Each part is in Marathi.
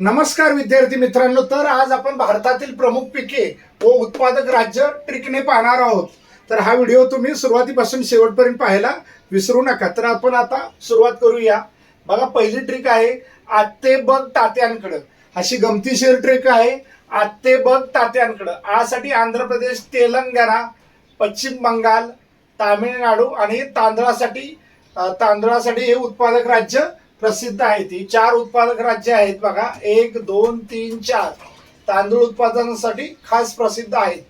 नमस्कार विद्यार्थी मित्रांनो तर आज आपण भारतातील प्रमुख पिके व उत्पादक राज्य ट्रिकने पाहणार आहोत. तर हा व्हिडिओ तुम्ही सुरुवातीपासून शेवटपर्यंत पाहायला विसरू नका. तर आपण आता सुरुवात करूया. बघा पहिली ट्रिक आहे आत्ते बघ तात्यांकडं. अशी गमतीशीर ट्रिक आहे आत्ते बघ तात्यांकडं. आसाठी आंध्र प्रदेश तेलंगणा पश्चिम बंगाल तामिळनाडू आणि तांदळासाठी तांदळासाठी हे उत्पादक राज्य प्रसिद्ध आहेत ती. चार उत्पादक राज्य आहेत बघा. एक दोन तीन चार. तांदूळ उत्पादनासाठी खास प्रसिद्ध आहेत.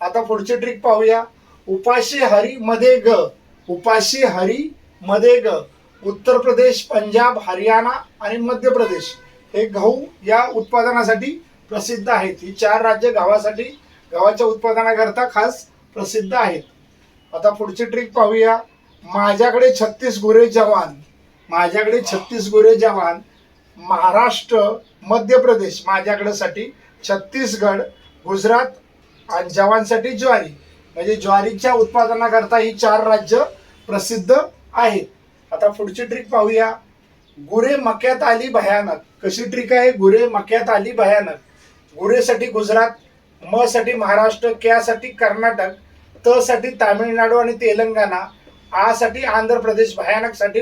आता पुढची ट्रिक पाहूया. उपाशी हरी मध्ये ग. उपाशी हरी मध्ये ग. उत्तर प्रदेश पंजाब हरियाणा आणि मध्य प्रदेश हे गहू या उत्पादनासाठी प्रसिद्ध आहेत. ही चार राज्य गावासाठी गव्हाच्या उत्पादनाकरता खास प्रसिद्ध आहेत. आता पुढची ट्रिक पाहूया. माझ्याकडे छत्तीस गुरे जवान. माझ्याकडे छत्तीस गुरे जवान महाराष्ट्र मध्य प्रदेश माझ्याकडे साठी छत्तीसगड गुजरात आणि जवानसाठी ज्वारी. म्हणजे ज्वारीच्या उत्पादनाकरता ही चार राज्य प्रसिद्ध आहेत. आता पुढची ट्रिक पाहूया. गुरे मक्यात आली भयानक. कशी ट्रिक आहे? गुरे मक्यात आली भयानक. गुरेसाठी गुजरात म साठी महाराष्ट्र क्यासाठी कर्नाटक त साठी तामिळनाडू आणि तेलंगणा आ साठी आंध्र प्रदेश भयानकसाठी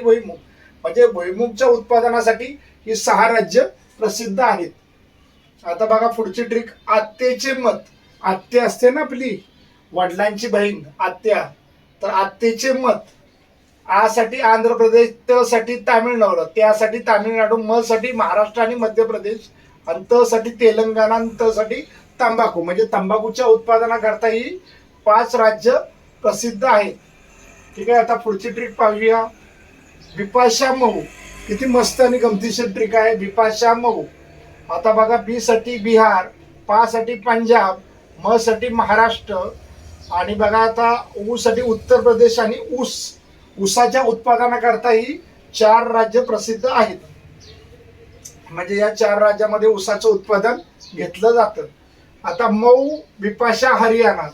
म्हणजे भुईमुगच्या उत्पादनासाठी ही सहा राज्य प्रसिद्ध आहेत. आता बघा पुढची ट्रिक आत्तेचे मत. आत्ते असते ना आपली. वडिलांची बहीण आत्या. तर आत्तेचे मत. आसाठी आंध्र प्रदेश त साठी तामिळनाडू. त्यासाठी तामिळनाडू म साठी महाराष्ट्र आणि मध्य प्रदेश. आणि त साठी तेलंगणा आणि त साठी तंबाखू. म्हणजे तंबाखूच्या उत्पादनाकरता ही पाच राज्य प्रसिद्ध आहेत. ठीक आहे आता पुढची ट्रिक पाहूया. बिपाशा मऊ. किती मस्त आणि गमतीशीर ट्रिक आहे. बिपाशा मऊ. आता बघा बी साठी बिहार पा साठी पंजाब म साठी महाराष्ट्र आणि बघा आता ऊ साठी उत्तर प्रदेश आणि ऊस. ऊसाच्या उत्पादनाकरता ही चार राज्य प्रसिद्ध आहेत. म्हणजे या चार राज्यामध्ये ऊसाचं उत्पादन घेतलं जातं. आता मऊ बिपाशा हरियाणा.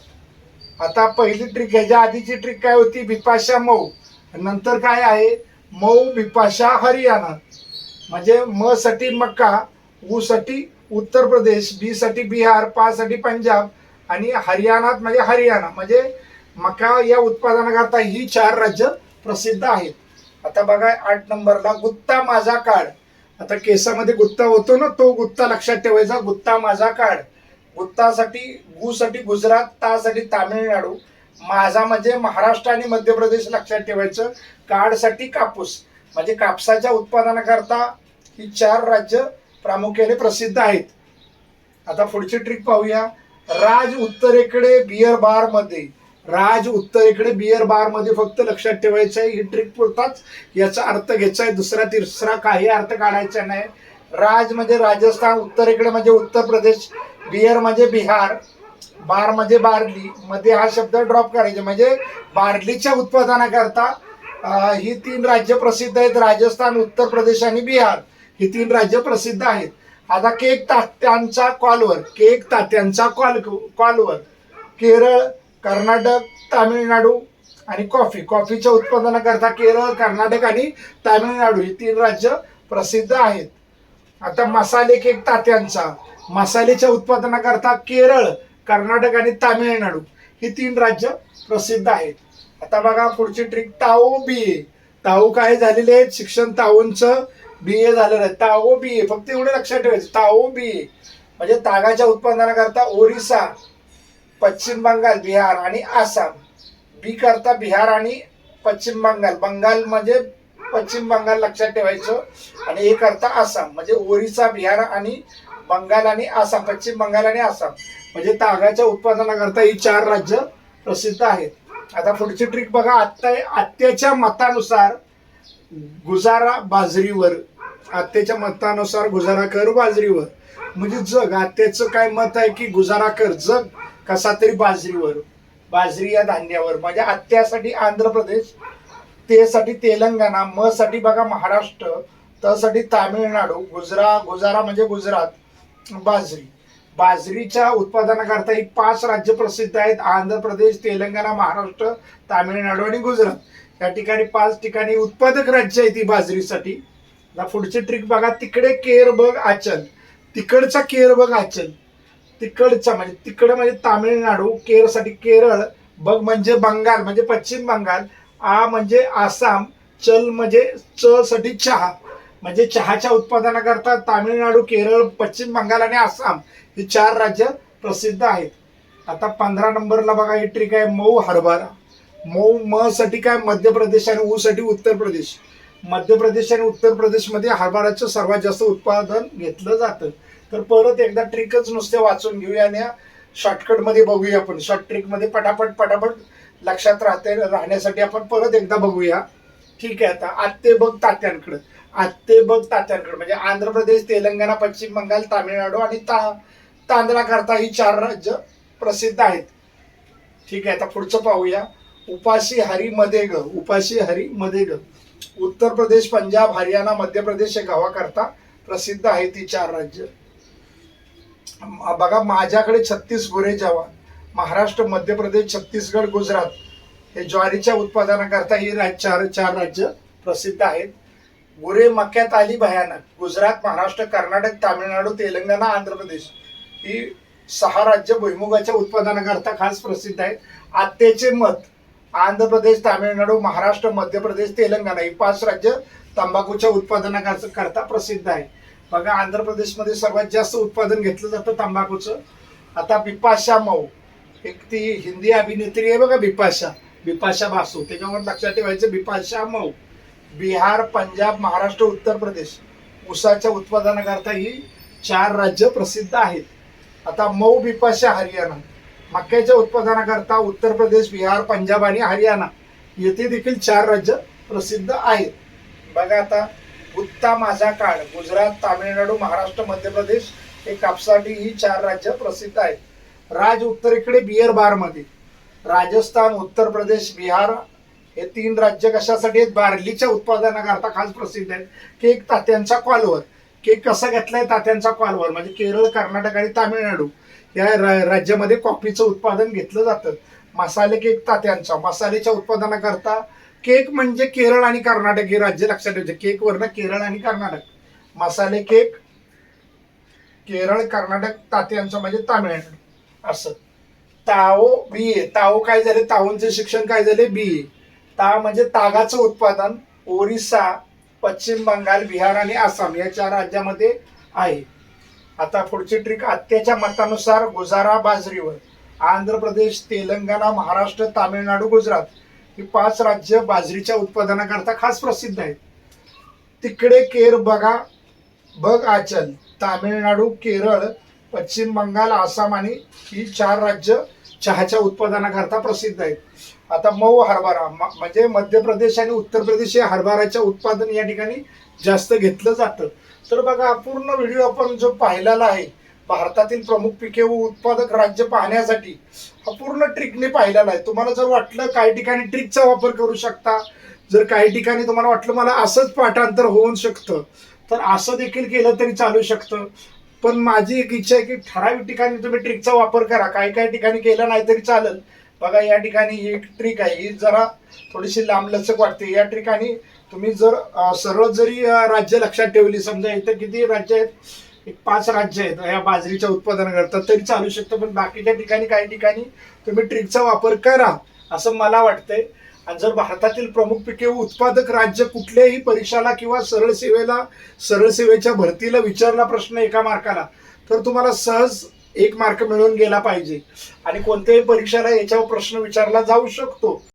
आता पहिली ट्रिक ह्याच्या आधीची ट्रिक काय होती? बिपाशा मऊ. नंतर काय आहे? मऊ बिपाशा हरियाणा. म्हणजे म साठी मक्का ऊ साठी उत्तर प्रदेश बी साठी बिहार पा साठी पंजाब आणि हरियाणात म्हणजे हरियाणा. म्हणजे मका या उत्पादनाकरता ही चार राज्य प्रसिद्ध आहेत. आता बघा आठ नंबरला गुत्ता माझा काळ. आता केसामध्ये गुत्ता होतो ना तो गुत्ता लक्षात ठेवायचा गुत्ता माझा काळ. गुत्तासाठी गुसाठी गुजरात तासाठी तामिळनाडू. माझा म्हणजे महाराष्ट्र आणि मध्य प्रदेश लक्षात ठेवायचं काडसाठी कापूस. म्हणजे कापसाच्या उत्पादनाकरता ही चार राज्य प्रामुख्याने प्रसिद्ध आहेत. आता पुढची ट्रिक पाहूया. राज उत्तरेकडे बियर बारमध्ये. राज उत्तरेकडे बियर बारमध्ये फक्त लक्षात ठेवायचं आहे ही ट्रिक पुरताच याचा अर्थ घ्यायचा आहे दुसरा तिसरा काही अर्थ काढायचा नाही. राज म्हणजे राजस्थान उत्तरेकडे म्हणजे उत्तर प्रदेश बियर म्हणजे बिहार. बारमध्ये बार्ली मध्ये हा शब्द ड्रॉप करायचे. म्हणजे बार्लीच्या उत्पादनाकरता ही तीन राज्य प्रसिद्ध आहेत. राजस्थान उत्तर प्रदेश आणि बिहार. ही तीन राज्य प्रसिद्ध आहेत. आता केक तात्यांचा कॉलवर केक तात्यांचा कॉल कॉलवर. केरळ कर्नाटक तामिळनाडू आणि कॉफी. कॉफीच्या उत्पादनाकरता केरळ कर्नाटक आणि तामिळनाडू ही तीन राज्य प्रसिद्ध आहेत. आता मसाले केक तात्यांचा. मसाल्याच्या उत्पादनाकरता केरळ कर्नाटक आणि तामिळनाडू ही तीन राज्य प्रसिद्ध आहेत. आता बघा पुढची ट्रिक ताओ बी ए. ताओ काय झालेले आहेत? शिक्षण ताओंचं बी ए झालेलं आहे ताओ बी ए. फक्त एवढं लक्षात ठेवायचं. ताओ बी ए. म्हणजे तागाच्या उत्पादनाकरता ओरिसा पश्चिम बंगाल बिहार आणि आसाम. बी करता बिहार आणि पश्चिम बंगाल. बंगाल म्हणजे पश्चिम बंगाल लक्षात ठेवायचं. आणि हे करता आसाम. म्हणजे ओरिसा बिहार आणि बंगाल आणि आसाम पश्चिम बंगाल आणि आसाम. म्हणजे तागाच्या उत्पादनाकरता ही चार राज्य प्रसिद्ध आहेत. आता पुढची ट्रिक बघा आत्ता आत्याच्या मतानुसार गुजारा बाजरीवर आत्याच्या मतानुसार गुजारा कर बाजरीवर. म्हणजे जग आत्याचं काय मत आहे की गुजारा कर जग कसा तरी बाजरीवर. बाजरी या धान्यावर. म्हणजे आत्यासाठी आंध्र प्रदेश तेसाठी तेलंगणा म साठी बघा महाराष्ट्र त्यासाठी तामिळनाडू. गुजरा गुजारा म्हणजे गुजरात. बाजरी. बाजरीच्या उत्पादनाकरता ही पाच राज्य प्रसिद्ध आहेत. आंध्र प्रदेश तेलंगणा महाराष्ट्र तामिळनाडू आणि गुजरात. या ठिकाणी पाच ठिकाणी उत्पादक राज्य आहे ती बाजरीसाठी. पुढची ट्रिक बघा. तिकडे केर बघ आचल. तिकडचा केर बघ आचल. तिकडचा म्हणजे तिकडं म्हणजे तामिळनाडू केरसाठी केरळ बघ म्हणजे बंगाल म्हणजे पश्चिम बंगाल आ म्हणजे आसाम चल म्हणजे च साठी चहा. म्हणजे चहाच्या उत्पादनाकरता तामिळनाडू केरळ पश्चिम बंगाल आणि आसाम ही चार राज्य प्रसिद्ध आहेत. आता पंधरा नंबरला बघा ही ट्रिक आहे मऊ हरभरा. मऊ म साठी काय? मध्य प्रदेश आणि ऊ साठी उत्तर प्रदेश. मध्य प्रदेश आणि उत्तर प्रदेशमध्ये हरभराचं सर्वात जास्त उत्पादन घेतलं जातं. तर परत एकदा ट्रिकच नुसते वाचून घेऊया आणि शॉर्टकटमध्ये बघूया आपण. शॉर्ट ट्रिकमध्ये पटापट पटापट लक्षात राहते राहण्यासाठी आपण परत एकदा बघूया. ठीक आहे आता आत्ते बघ तात्यांकडं. आत्ते बघ तात्यांकडं. म्हणजे आंध्र प्रदेश तेलंगणा पश्चिम बंगाल तामिळनाडू आणि ता तांदळाकरता ही चार राज्य प्रसिद्ध आहेत. ठीक आहे आता पुढचं पाहूया. उपाशी हरी मध्ये ग उपाशी हरी मध्ये ग. उत्तर प्रदेश पंजाब हरियाणा मध्य प्रदेश हे गावाकरता प्रसिद्ध आहेत ही चार राज्य. बघा माझ्याकडे छत्तीस गोरे जवान महाराष्ट्र मध्य प्रदेश छत्तीसगड गुजरात हे ज्वारीच्या उत्पादनाकरता ही राज चार चार राज्य प्रसिद्ध आहेत. गुरे मक्यात आली भयानक. गुजरात महाराष्ट्र कर्नाटक तामिळनाडू तेलंगणा आंध्र प्रदेश. ही सहा राज्य भुईमुगाच्या उत्पादनाकरता खास प्रसिद्ध आहेत. आत्तेचे मत आंध्र प्रदेश तामिळनाडू महाराष्ट्र मध्य प्रदेश तेलंगणा ही पाच राज्य तंबाखूच्या उत्पादनाकरता करता प्रसिद्ध आहे बघा आंध्र प्रदेशमध्ये सर्वात जास्त उत्पादन घेतलं जातं तंबाखूचं. आता बिपाशा मऊ. एक ती हिंदी अभिनेत्री आहे बघा बिपाशा. बिपाशा बासू. त्याच्यावर लक्षात ठेवायचं बिपाशा मऊ. बिहार पंजाब महाराष्ट्र उत्तर प्रदेश ऊसाच्या उत्पादनाकरता ही चार राज्य प्रसिद्ध आहेत. आता मऊ बिपाशा हरियाणा मक्याच्या उत्पादनाकरता उत्तर प्रदेश बिहार पंजाब आणि हरियाणा येथे देखील चार राज्य प्रसिद्ध आहेत. बघा आता गुत्ता माझा काळ गुजरात तामिळनाडू महाराष्ट्र मध्य प्रदेश हे कापसासाठी ही चार राज्य प्रसिद्ध आहेत. राज उत्तरेकडे बियर बारमध्ये राजस्थान उत्तर प्रदेश बिहार हे तीन राज्य कशासाठी आहेत? बार्लीच्या उत्पादनाकरता खास प्रसिद्ध आहेत. केक तात्यांचा कॉलवर. केक कसा घेतलाय तात्यांचा कॉलवर? म्हणजे केरळ कर्नाटक आणि तामिळनाडू या राज्यामध्ये कॉफीचं उत्पादन घेतलं जातं. मसाले केक तात्यांचा. मसाल्याच्या उत्पादनाकरता केक म्हणजे केरळ आणि कर्नाटक. हे राज्य लक्षात ठेवायचे. केक वरनं केरळ आणि कर्नाटक. मसाले केक केरळ कर्नाटक तात्यांचं म्हणजे तामिळनाडू. असं. ताओ बी ए. ताओ काय झाले? ताओंचे शिक्षण काय झाले? बी ए. ता म्हणजे तागाचं उत्पादन ओरिसा पश्चिम बंगाल बिहार आणि आसाम या चार राज्यामध्ये आहे. आता पुढची ट्रिक आत्याच्या मतानुसार गुजारा बाजरीवर. आंध्र प्रदेश तेलंगणा महाराष्ट्र तामिळनाडू गुजरात ही पाच राज्य बाजरीच्या उत्पादनाकरता खास प्रसिद्ध आहेत. तिकडे केर बघा बघ आचल. तामिळनाडू केरळ पश्चिम बंगाल आसाम आणि ही चार राज्य चहाच्या उत्पादनाकरता प्रसिद्ध आहेत. आता मऊ हरभरा म्हणजे मध्य प्रदेश आणि उत्तर प्रदेश हे हरभऱ्याचं उत्पादन या ठिकाणी जास्त घेतलं जातं. तर बघा हा पूर्ण व्हिडिओ आपण जो पाहिलेला आहे भारतातील प्रमुख पिके व उत्पादक राज्य पाहण्यासाठी हा पूर्ण ट्रिकने पाहिलेला आहे. तुम्हाला जर वाटलं काही ठिकाणी ट्रिकचा वापर करू शकता जर काही ठिकाणी तुम्हाला वाटलं मला असंच पाठांतर होऊ शकतं तर असं देखील केलं तरी चालू शकतं. पण माझी एक इच्छा आहे की ठराविक ठिकाणी तुम्ही ट्रिकचा वापर करा. काही काही ठिकाणी केला नाही तरी चालेल. बघा या ठिकाणी ही एक ट्रिक आहे. ही जरा थोडीशी लांबलचक वाटते. या ठिकाणी तुम्ही जर सर्व सरळ जरी राज्य लक्षात ठेवली समजा इथं किती राज्य आहेत? एक पाच राज्य आहेत. या बाजरीच्या उत्पादनाकरता तरी चालू शकतं पण बाकीच्या ठिकाणी काही ठिकाणी तुम्ही ट्रिकचा वापर करा असं मला वाटतंय. आणि जर भारतातील प्रमुख पिके उत्पादक राज्य कुठल्याही परीक्षाला किंवा सरळ सेवेला सरळ सेवेच्या भरतीला विचारला प्रश्न एका मार्काला तर तुम्हाला सहज एक मार्क मिळून गेला पाहिजे. आणि कोणत्याही परीक्षेला याच्यावर प्रश्न विचारला जाऊ शकतो.